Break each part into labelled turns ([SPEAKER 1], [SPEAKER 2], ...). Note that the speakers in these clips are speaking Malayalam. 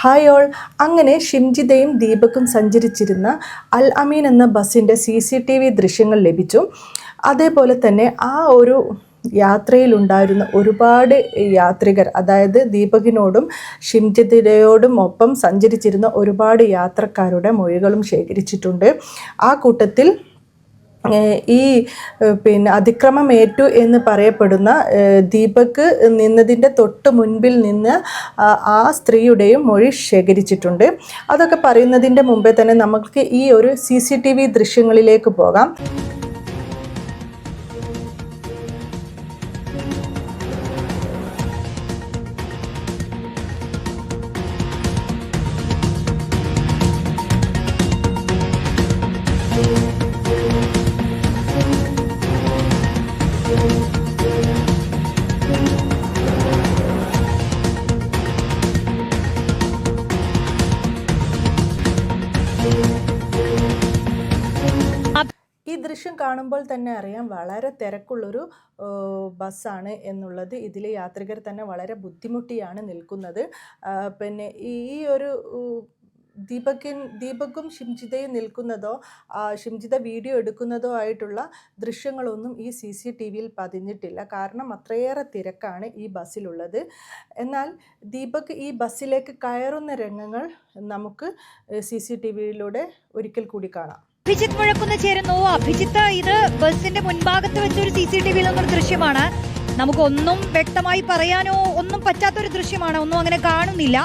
[SPEAKER 1] Hi all. അങ്ങനെ ഷിംജിതയും ദീപക്കും സഞ്ചരിച്ചിരുന്ന അൽ അമീൻ എന്ന ബസ്സിന്റെ സി സി ടി വി ദൃശ്യങ്ങൾ ലഭിച്ചു. അതേപോലെ തന്നെ ആ ഒരു യാത്രയിലുണ്ടായിരുന്ന ഒരുപാട് യാത്രികർ അതായത് ദീപകിനോടും ഷിംജിതയോടും ഒപ്പം സഞ്ചരിച്ചിരുന്ന ഒരുപാട് യാത്രക്കാരുടെ മൊഴികളും ശേഖരിച്ചിട്ടുണ്ട്. ആ കൂട്ടത്തിൽ ഈ പിന്നെ അതിക്രമം ഏറ്റു എന്ന് പറയപ്പെടുന്ന ദീപക് നിന്നതിന്റെ തൊട്ട് മുൻപിൽ നിന്ന് ആ- സ്ത്രീയുടെയും മൊഴി ശേഖരിച്ചിട്ടുണ്ട്. അതൊക്കെ പറയുന്നതിന്റെ മുമ്പേ തന്നെ നമുക്ക് ഈ ഒരു സി ദൃശ്യങ്ങളിലേക്ക് പോകാം. ദൃശ്യം കാണുമ്പോൾ തന്നെ അറിയാം വളരെ തിരക്കുള്ളൊരു ബസ്സാണ് എന്നുള്ളത്. ഇതിലെ യാത്രികർ തന്നെ വളരെ ബുദ്ധിമുട്ടിയാണ് നിൽക്കുന്നത്. പിന്നെ ഈ ഒരു ദീപകിൻ ദീപകും ഷിംജിതയും നിൽക്കുന്നതോ ഷിംജിത വീഡിയോ എടുക്കുന്നതോ ആയിട്ടുള്ള ദൃശ്യങ്ങളൊന്നും ഈ സി സി ടി വിയിൽ പതിഞ്ഞിട്ടില്ല. കാരണം അത്രയേറെ തിരക്കാണ് ഈ ബസ്സിലുള്ളത്. എന്നാൽ ദീപക് ഈ ബസ്സിലേക്ക് കയറുന്ന രംഗങ്ങൾ നമുക്ക് സി സി ടി വിയിലൂടെ ഒരിക്കൽ കൂടി കാണാം.
[SPEAKER 2] അഭിജിത്ത് മുഴക്കുന്ന ചേരുന്നു. അഭിജിത്ത് ഇത് ബസിന്റെ മുൻഭാഗത്ത് വെച്ച ഒരു സി സി ടി വിയിൽ നിന്നൊരു ദൃശ്യമാണ്. നമുക്കൊന്നും വ്യക്തമായി പറയാനോ ഒന്നും പറ്റാത്തൊരു ദൃശ്യമാണ്. ഒന്നും അങ്ങനെ കാണുന്നില്ല.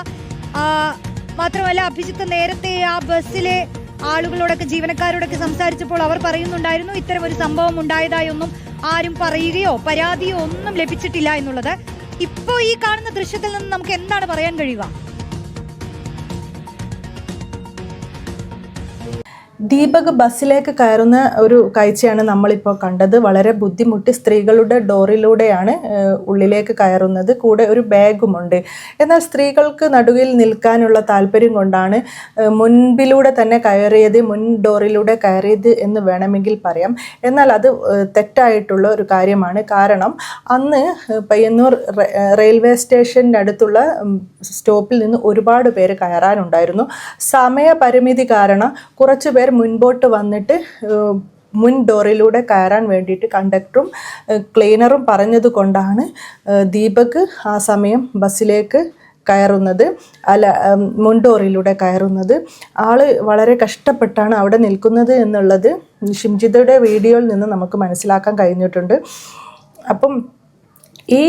[SPEAKER 2] മാത്രമല്ല അഭിജിത്ത് നേരത്തെ ആ ബസ്സിലെ ആളുകളോടൊക്കെ ജീവനക്കാരോടൊക്കെ സംസാരിച്ചപ്പോൾ അവർ പറയുന്നുണ്ടായിരുന്നു ഇത്തരം ഒരു സംഭവം ഉണ്ടായതായി ഒന്നും ആരും പറയുകയോ പരാതിയോ ഒന്നും ലഭിച്ചിട്ടില്ല എന്നുള്ളത്. ഇപ്പോ ഈ കാണുന്ന ദൃശ്യത്തിൽ നിന്ന് നമുക്ക് എന്താണ് പറയാൻ കഴിയുക?
[SPEAKER 1] ദീപക് ബസ്സിലേക്ക് കയറുന്ന ഒരു കാഴ്ചയാണ് നമ്മളിപ്പോൾ കണ്ടത്. വളരെ ബുദ്ധിമുട്ടി സ്ത്രീകളുടെ ഡോറിലൂടെയാണ് ഉള്ളിലേക്ക് കയറുന്നത്. കൂടെ ഒരു ബാഗുമുണ്ട്. എന്നാൽ സ്ത്രീകൾക്ക് നടുവിൽ നിൽക്കാനുള്ള താല്പര്യം കൊണ്ടാണ് മുൻപിലൂടെ തന്നെ കയറിയത് മുൻ ഡോറിലൂടെ കയറിയത് എന്ന് വേണമെങ്കിൽ പറയാം. എന്നാൽ അത് തെറ്റായിട്ടുള്ള ഒരു കാര്യമാണ്. കാരണം അന്ന് പയ്യന്നൂർ റെയിൽവേ സ്റ്റേഷന്റെ അടുത്തുള്ള സ്റ്റോപ്പിൽ നിന്ന് ഒരുപാട് പേര് കയറാനുണ്ടായിരുന്നു. സമയപരിമിതി കാരണം കുറച്ച് പേർ മുൻപോട്ട് വന്നിട്ട് മുൻ ഡോറിലൂടെ കയറാൻ വേണ്ടിയിട്ട് കണ്ടക്ടറും ക്ലീനറും പറഞ്ഞത് കൊണ്ടാണ് ദീപക് ആ സമയം ബസ്സിലേക്ക് കയറുന്നത് അല്ല ഡോറിലൂടെ കയറുന്നത്. ആൾ വളരെ കഷ്ടപ്പെട്ടാണ് അവിടെ നിൽക്കുന്നത് എന്നുള്ളത് ഷിംജിതയുടെ വീഡിയോയിൽ നിന്ന് നമുക്ക് മനസ്സിലാക്കാൻ കഴിഞ്ഞിട്ടുണ്ട്. അപ്പം ഈ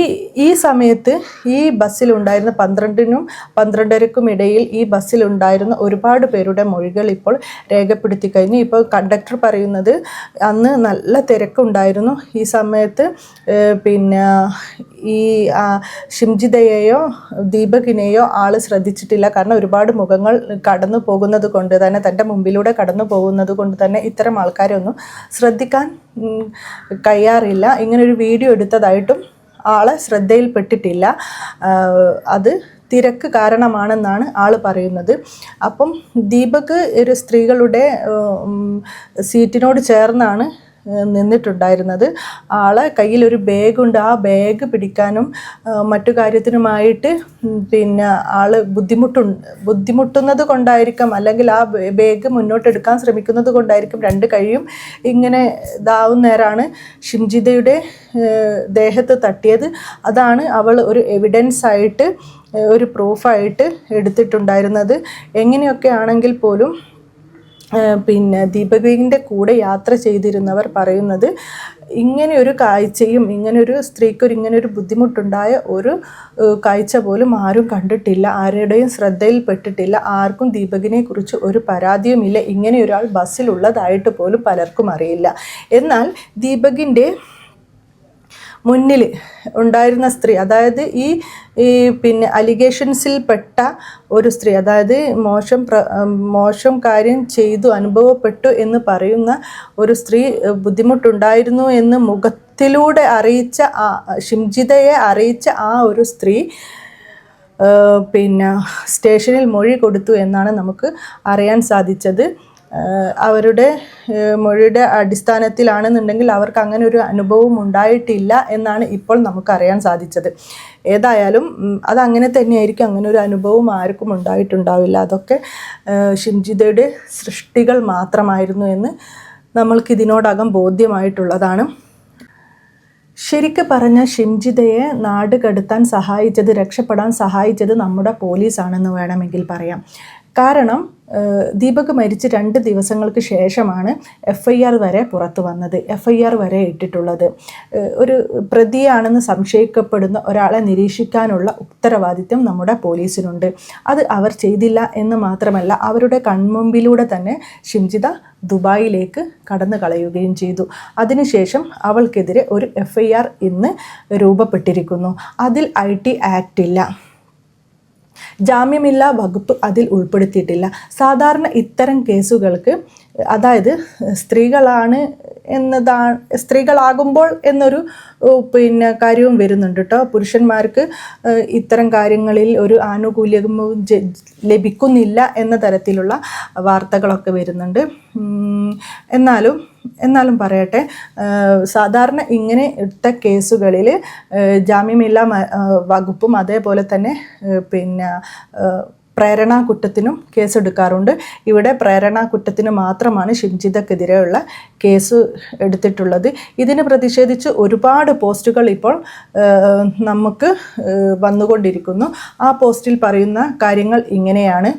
[SPEAKER 1] ഈ സമയത്ത് ഈ ബസ്സിലുണ്ടായിരുന്ന പന്ത്രണ്ടിനും പന്ത്രണ്ടരക്കും ഇടയിൽ ഈ ബസ്സിലുണ്ടായിരുന്ന ഒരുപാട് പേരുടെ മൊഴികൾ ഇപ്പോൾ രേഖപ്പെടുത്തി കഴിഞ്ഞു. ഇപ്പോൾ കണ്ടക്ടർ പറയുന്നത് അന്ന് നല്ല തിരക്കുണ്ടായിരുന്നു. ഈ സമയത്ത് പിന്നെ ഈ ഷിംജിതയെയോ ദീപകിനെയോ ആൾ ശ്രദ്ധിച്ചിട്ടില്ല. കാരണം ഒരുപാട് മുഖങ്ങൾ കടന്നു പോകുന്നത് കൊണ്ട് തന്നെ തന്റെ മുമ്പിലൂടെ കടന്നു പോകുന്നത് കൊണ്ട് തന്നെ ഇത്തരം ആൾക്കാരെ ഒന്നും ശ്രദ്ധിക്കാൻ കഴിയാറില്ല. ഇങ്ങനൊരു വീഡിയോ എടുത്തതായിട്ടും ആളെ ശ്രദ്ധയിൽപ്പെട്ടിട്ടില്ല. അത് തിരക്ക് കാരണമാണെന്നാണ് ആൾ പറയുന്നത്. അപ്പം ദീപക് ഒരു സ്ത്രീകളുടെ സീറ്റിനോട് ചേർന്നാണ് നിന്നിട്ടുണ്ടായിരുന്നത്. ആളെ കയ്യിലൊരു ബാഗുണ്ട്. ആ ബാഗ് പിടിക്കാനും മറ്റു കാര്യത്തിനുമായിട്ട് പിന്നെ ആൾ ബുദ്ധിമുട്ടു ബുദ്ധിമുട്ടുന്നത് കൊണ്ടായിരിക്കാം അല്ലെങ്കിൽ ആ ബാഗ് മുന്നോട്ടെടുക്കാൻ ശ്രമിക്കുന്നത് കൊണ്ടായിരിക്കും രണ്ട് കൈയും ഇങ്ങനെ ഇതാവുന്നേരാണ് ഷിംജിതയുടെ ദേഹത്ത് തട്ടിയത്. അതാണ് അവൾ ഒരു എവിഡൻസ് ആയിട്ട് ഒരു പ്രൂഫായിട്ട് എടുത്തിട്ടുണ്ടായിരുന്നത്. എങ്ങനെയൊക്കെ ആണെങ്കിൽ പോലും പിന്നെ ദീപകിന്റെ കൂടെ യാത്ര ചെയ്തിരുന്നവർ പറയുന്നത് ഇങ്ങനെ ഒരു കാഴ്ചയും ഒരു സ്ത്രീക്കൊരു ഒരു ബുദ്ധിമുട്ടുണ്ടായ ഒരു കാഴ്ച പോലും ആരും കണ്ടിട്ടില്ല. ആരുടെയും ശ്രദ്ധയിൽപ്പെട്ടിട്ടില്ല ആർക്കും ദീപകിനെ കുറിച്ച് ഒരു പരാതിയുമില്ല. ഇങ്ങനെ ഒരാൾ ബസ്സിലുള്ളതായിട്ട് പോലും പലർക്കും അറിയില്ല. എന്നാൽ ദീപകിന്റെ മുന്നിൽ ഉണ്ടായിരുന്ന സ്ത്രീ അതായത് ഈ ഈ പിന്നെ അലിഗേഷൻസിൽ പെട്ട ഒരു സ്ത്രീ അതായത് മോശം പ്ര മോശം കാര്യം ചെയ്തു അനുഭവപ്പെട്ടു എന്ന് പറയുന്ന ഒരു സ്ത്രീ ബുദ്ധിമുട്ടുണ്ടായിരുന്നു എന്ന് മുഖത്തിലൂടെ അറിയിച്ച ആ ഷിംജിതയെ അറിയിച്ച ആ ഒരു സ്ത്രീ പിന്നെ സ്റ്റേഷനിൽ മൊഴി കൊടുത്തു എന്നാണ് നമുക്ക് അറിയാൻ സാധിച്ചത്. അവരുടെ മൊഴിയുടെ അടിസ്ഥാനത്തിലാണെന്നുണ്ടെങ്കിൽ അവർക്ക് അങ്ങനെ ഒരു അനുഭവം ഉണ്ടായിട്ടില്ല എന്നാണ് ഇപ്പോൾ നമുക്കറിയാൻ സാധിച്ചത്. ഏതായാലും അതങ്ങനെ തന്നെയായിരിക്കും. അങ്ങനെ ഒരു അനുഭവം ആർക്കും ഉണ്ടായിട്ടുണ്ടാവില്ല. അതൊക്കെ ഷിംജിതയുടെ സൃഷ്ടികൾ മാത്രമായിരുന്നു എന്ന് നമ്മൾക്ക് ഇതിനോടകം ബോധ്യമായിട്ടുള്ളതാണ്. ശരിക്ക് പറഞ്ഞ ഷിംജിതയെ നാട് കടത്താൻ സഹായിച്ചത് രക്ഷപ്പെടാൻ സഹായിച്ചത് നമ്മുടെ പോലീസാണെന്ന് വേണമെങ്കിൽ പറയാം. കാരണം ദീപക് മരിച്ച് രണ്ട് ദിവസങ്ങൾക്ക് ശേഷമാണ് എഫ് ഐ ആർ വരെ പുറത്തു വന്നത്. എഫ് ഐ ആർ വരെ ഇട്ടിട്ടുള്ളത്. ഒരു പ്രതിയാണെന്ന് സംശയിക്കപ്പെടുന്ന ഒരാളെ നിരീക്ഷിക്കാനുള്ള ഉത്തരവാദിത്വം നമ്മുടെ പോലീസിനുണ്ട്. അത് അവർ ചെയ്തില്ല എന്ന് മാത്രമല്ല അവരുടെ കൺമുമ്പിലൂടെ തന്നെ ഷിംജിത ദുബായിലേക്ക് കടന്നു കളയുകയും ചെയ്തു. അതിനുശേഷം അവൾക്കെതിരെ ഒരു എഫ് ഐ ആർ ഇന്ന് രൂപപ്പെട്ടിരിക്കുന്നു. അതിൽ ഐ ടി ആക്ട് ഇല്ല ജാമ്യമില്ലാ വകുപ്പ് അതിൽ ഉൾപ്പെടുത്തിയിട്ടില്ല. സാധാരണ ഇത്തരം കേസുകൾക്ക് അതായത് സ്ത്രീകളാണ് എന്നതാണ് സ്ത്രീകളാകുമ്പോൾ എന്നൊരു പിന്നെ കാര്യവും വരുന്നുണ്ട് കേട്ടോ പുരുഷന്മാർക്ക് ഇത്തരം കാര്യങ്ങളിൽ ഒരു ആനുകൂല്യവും ലഭിക്കുന്നില്ല എന്ന തരത്തിലുള്ള വാർത്തകളൊക്കെ വരുന്നുണ്ട്. എന്നാലും എന്നാലും പറയട്ടെ സാധാരണ ഇങ്ങനെ ഇട്ട കേസുകളിൽ ജാമ്യമില്ലാ വകുപ്പും അതേപോലെ തന്നെ പിന്നെ പ്രേരണാ കുറ്റത്തിനും കേസെടുക്കാറുണ്ട്. ഇവിടെ പ്രേരണാ കുറ്റത്തിന് മാത്രമാണ് ഷിംജിതക്കെതിരെയുള്ള കേസ് എടുത്തിട്ടുള്ളത്. ഇതിന് പ്രതിഷേധിച്ച് ഒരുപാട് പോസ്റ്റുകൾ ഇപ്പോൾ നമുക്ക് വന്നുകൊണ്ടിരിക്കുന്നു. ആ പോസ്റ്റിൽ പറയുന്ന കാര്യങ്ങൾ ഇങ്ങനെയാണ്.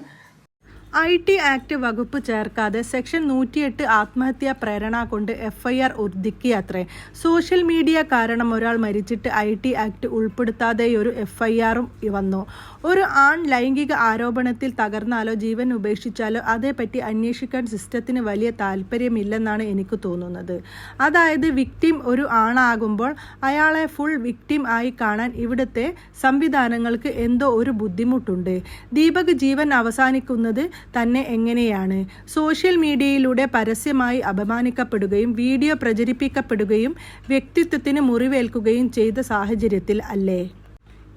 [SPEAKER 1] ഐ ടി ആക്ട് വകുപ്പ് ചേർക്കാതെ സെക്ഷൻ നൂറ്റിയെട്ട് ആത്മഹത്യാ പ്രേരണ കൊണ്ട് എഫ്ഐആർ ഉർദിക്കി അത്രേ സോഷ്യൽ മീഡിയ കാരണം ഒരാൾ മരിച്ചിട്ട് ഐ ടി ആക്ട് ഉൾപ്പെടുത്താതെ ഒരു എഫ്ഐആറും വന്നു. ഒരു ആൺ ലൈംഗിക ആരോപണത്തിൽ തകർന്നാലോ ജീവൻ ഉപേക്ഷിച്ചാലോ അതേപ്പറ്റി അന്വേഷിക്കാൻ സിസ്റ്റത്തിന് വലിയ താല്പര്യമില്ലെന്നാണ് എനിക്ക് തോന്നുന്നത്. അതായത് വിക്ടിം ഒരു ആണാകുമ്പോൾ അയാളെ ഫുൾ വിക്ടിം ആയി കാണാൻ ഇവിടുത്തെ സംവിധാനങ്ങൾക്ക് എന്തോ ഒരു ബുദ്ധിമുട്ടുണ്ട്. ദീപക് ജീവൻ അവസാനിക്കുന്നത് തന്നെ എങ്ങനെയാണ്? സോഷ്യൽ മീഡിയയിലൂടെ പരസ്യമായി അപമാനിക്കപ്പെടുകയും വീഡിയോ പ്രചരിപ്പിക്കപ്പെടുകയും വ്യക്തിത്വത്തിന് മുറിവേൽക്കുകയും ചെയ്ത സാഹചര്യത്തിൽ അല്ലേ?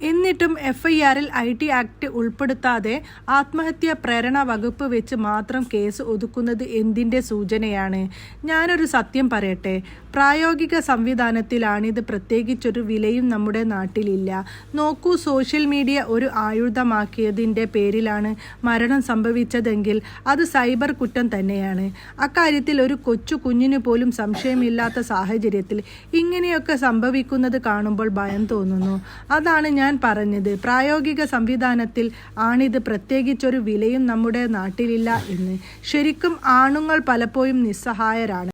[SPEAKER 1] എന്നിട്ടും എഫ് ഐ ആറിൽ ഐ ടി ആക്ട് ഉൾപ്പെടുത്താതെ ആത്മഹത്യാ പ്രേരണ വകുപ്പ് വെച്ച് മാത്രം കേസ് ഒതുക്കുന്നത് എന്തിന്റെ സൂചനയാണ്? ഞാനൊരു സത്യം പറയട്ടെ. പ്രായോഗിക സംവിധാനത്തിലാണിത് പ്രത്യേകിച്ചൊരു വിലയും നമ്മുടെ നാട്ടിലില്ല. നോക്കൂ സോഷ്യൽ മീഡിയ ഒരു ആയുധമാക്കിയതിന്റെ പേരിലാണ് മരണം സംഭവിച്ചതെങ്കിൽ അത് സൈബർ കുറ്റം തന്നെയാണ്. അക്കാര്യത്തിൽ ഒരു കൊച്ചു കുഞ്ഞിന് പോലും സംശയമില്ലാത്ത സാഹചര്യത്തിൽ ഇങ്ങനെയൊക്കെ സംഭവിക്കുന്നത് കാണുമ്പോൾ ഭയം തോന്നുന്നു. അതാണ് ഞാൻ പറഞ്ഞത്. പ്രായോഗിക സംവിധാനത്തിൽ ആണിത് പ്രത്യേകിച്ചൊരു വിലയും നമ്മുടെ നാട്ടിലില്ല എന്ന്. ശരിക്കും ആണുങ്ങൾ പലപ്പോഴും നിസ്സഹായരാണ്.